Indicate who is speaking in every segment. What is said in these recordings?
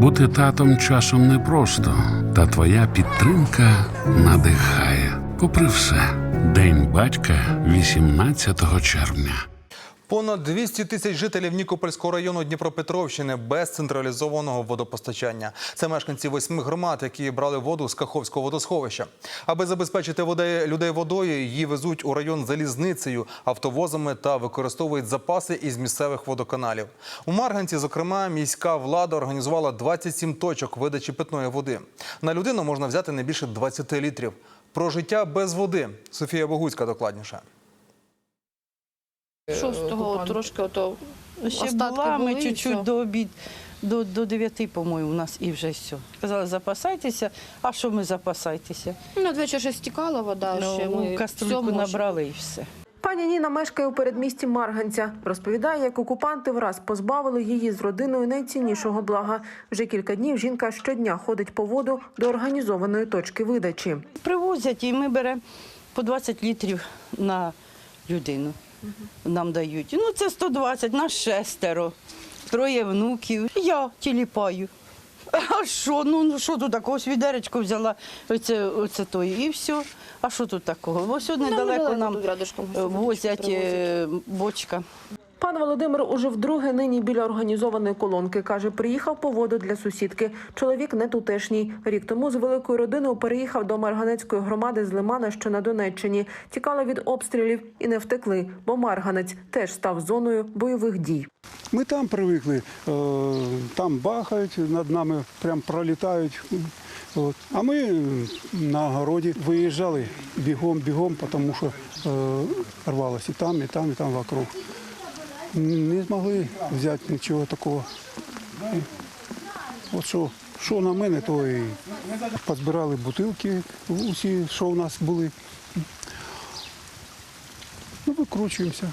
Speaker 1: Бути татом часом непросто, та твоя підтримка надихає. Попри все, День батька 18 червня.
Speaker 2: Понад 200 тисяч жителів Нікопольського району Дніпропетровщини без централізованого водопостачання. Це мешканці восьми громад, які брали воду з Каховського водосховища. Аби забезпечити воде- людей водою, її везуть у район залізницею, автовозами та використовують запаси із місцевих водоканалів. У Марганці, зокрема, міська влада організувала 27 точок видачі питної води. На людину можна взяти не більше 20 літрів. Про життя без води. Софія Богуцька докладніше.
Speaker 3: Шостого трошки ото
Speaker 4: Ще
Speaker 3: остатки
Speaker 4: була, ми
Speaker 3: були, і
Speaker 4: чуть-чуть
Speaker 3: все.
Speaker 4: до обід, до, до 9, по-моєму, у нас і вже все. Казали, запасайтеся. А що ми запасайтеся?
Speaker 3: Ну, надвечір ще стікала вода, ще
Speaker 4: Ну,
Speaker 3: ми
Speaker 4: каструльку
Speaker 3: все можемо.
Speaker 4: набрали і все.
Speaker 5: Пані Ніна мешкає у передмісті Марганця. Розповідає, як окупанти враз позбавили її з родиною найціннішого блага. Вже кілька днів жінка щодня ходить по воду до організованої точки видачі.
Speaker 4: Привозять і ми беремо по 20 літрів на людину. Нам дають. Ну, це 120, нас шестеро, троє внуків. Я тіліпаю. А що? Ну ну, що тут такого? Ось відеречко взяла, оце, оце той, і все. А що тут такого? Ось
Speaker 3: Нам
Speaker 4: недалеко нам
Speaker 3: тут
Speaker 4: е, возять е, бочка.
Speaker 5: Пан Володимир уже вдруге нині біля організованої колонки. Каже, приїхав по воду для сусідки. Чоловік не тутешній. Рік тому з великою родиною переїхав до Марганецької громади з Лимана, що на Донеччині. Тікали від обстрілів і не втекли, бо Марганець теж став зоною бойових дій.
Speaker 6: Ми там привикли, е, там бахають, над нами прям пролітають. А ми на городі виїжджали бігом, бігом, тому що е, рвалося там, і там, і там вокруг. Не змогли взяти нічого такого. От що, що на мене, то і позбирали бутилки, усі, що у нас були. Ну, викручуємося.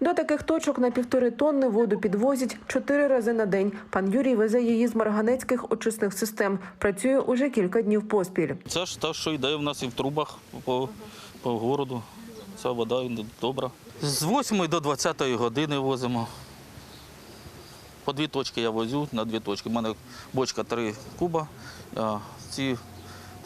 Speaker 5: До таких точок на півтори тонни воду підвозять чотири рази на день. Пан Юрій везе її з марганецьких очисних систем. Працює уже кілька днів поспіль.
Speaker 7: Це ж те, що йде в нас і в трубах по, по городу. Ця вода добра. З 8 до 20 години возимо. По дві точки я возю на дві точки. У мене бочка 3 куба, ці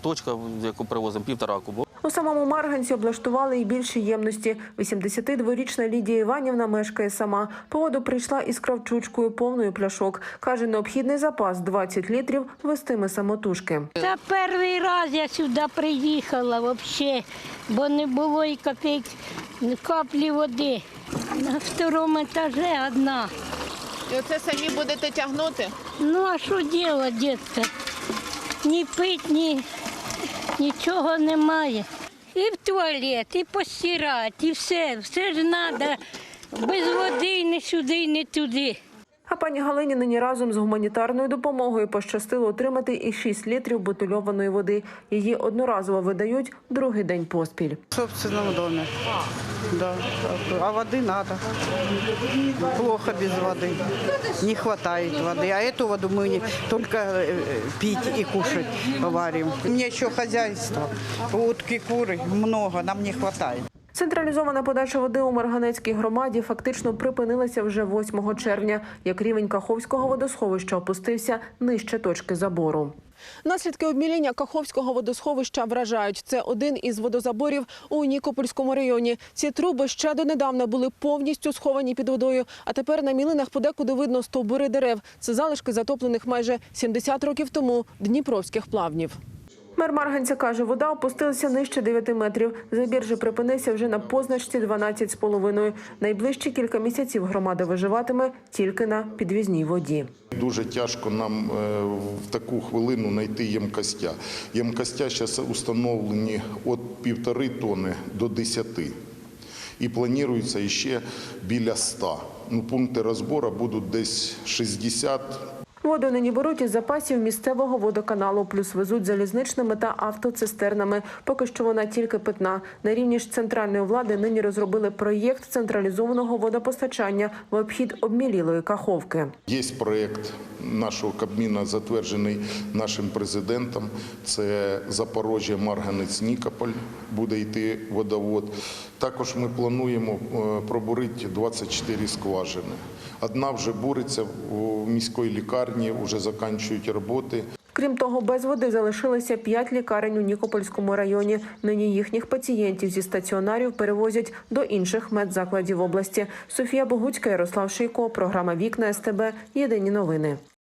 Speaker 7: точка, яку привозимо, півтора куба.
Speaker 5: У самому Марганці облаштували і більші ємності. 82-річна Лідія Іванівна мешкає сама. По воду прийшла із кравчучкою повною пляшок. Каже, необхідний запас 20 літрів вестиме самотужки.
Speaker 8: Це перший раз я сюди приїхала взагалі, бо не було і копійк, каплі води. На второму етажі одна.
Speaker 3: І оце самі будете тягнути?
Speaker 8: Ну а що робити, дітка? Ні пить, ні нічого немає. І в туалет, і постирати, і все. Все ж треба. Без води не сюди, не туди.
Speaker 5: А пані Галині нині разом з гуманітарною допомогою пощастило отримати і 6 літрів бутильованої води. Її одноразово видають другий день поспіль.
Speaker 9: В собственном доме. Да, так. а воды надо. Плохо без воды. Не хватает воды. А эту воду мы не только э, пить и кушать варим. У меня еще хозяйство. Утки, куры много, нам не хватает.
Speaker 5: Централізована подача води у Марганецькій громаді фактично припинилася вже 8 червня, як рівень Каховського водосховища опустився нижче точки забору. Наслідки обміління Каховського водосховища вражають. Це один із водозаборів у Нікопольському районі. Ці труби ще донедавна були повністю сховані під водою, а тепер на мілинах подекуди видно стовбури дерев. Це залишки затоплених майже 70 років тому дніпровських плавнів. Мер Марганця каже, вода опустилася нижче 9 метрів. Забір же припинився вже на позначці 12,5. Найближчі кілька місяців громада виживатиме тільки на підвізній воді.
Speaker 10: Дуже тяжко нам е, в таку хвилину знайти ємкостя. Ємкостя зараз установлені від півтори тонни до 10. І планується ще біля 100. Ну, пункти розбору будуть десь 60
Speaker 5: Воду нині беруть із запасів місцевого водоканалу, плюс везуть залізничними та автоцистернами. Поки що вона тільки питна. На рівні ж центральної влади нині розробили проєкт централізованого водопостачання в обхід обмілілої каховки.
Speaker 10: Є проєкт нашого Кабміна, затверджений нашим президентом. Це Запорожжя, Марганець, Нікополь буде йти водовод. Також ми плануємо е, пробурити 24 скважини. Одна вже буриться в міській лікарні, вже закінчують роботи.
Speaker 5: Крім того, без води залишилися п'ять лікарень у Нікопольському районі. Нині їхніх пацієнтів зі стаціонарів перевозять до інших медзакладів області. Софія Богуцька, Ярослав Шийко, програма Вікна СТБ. Єдині новини.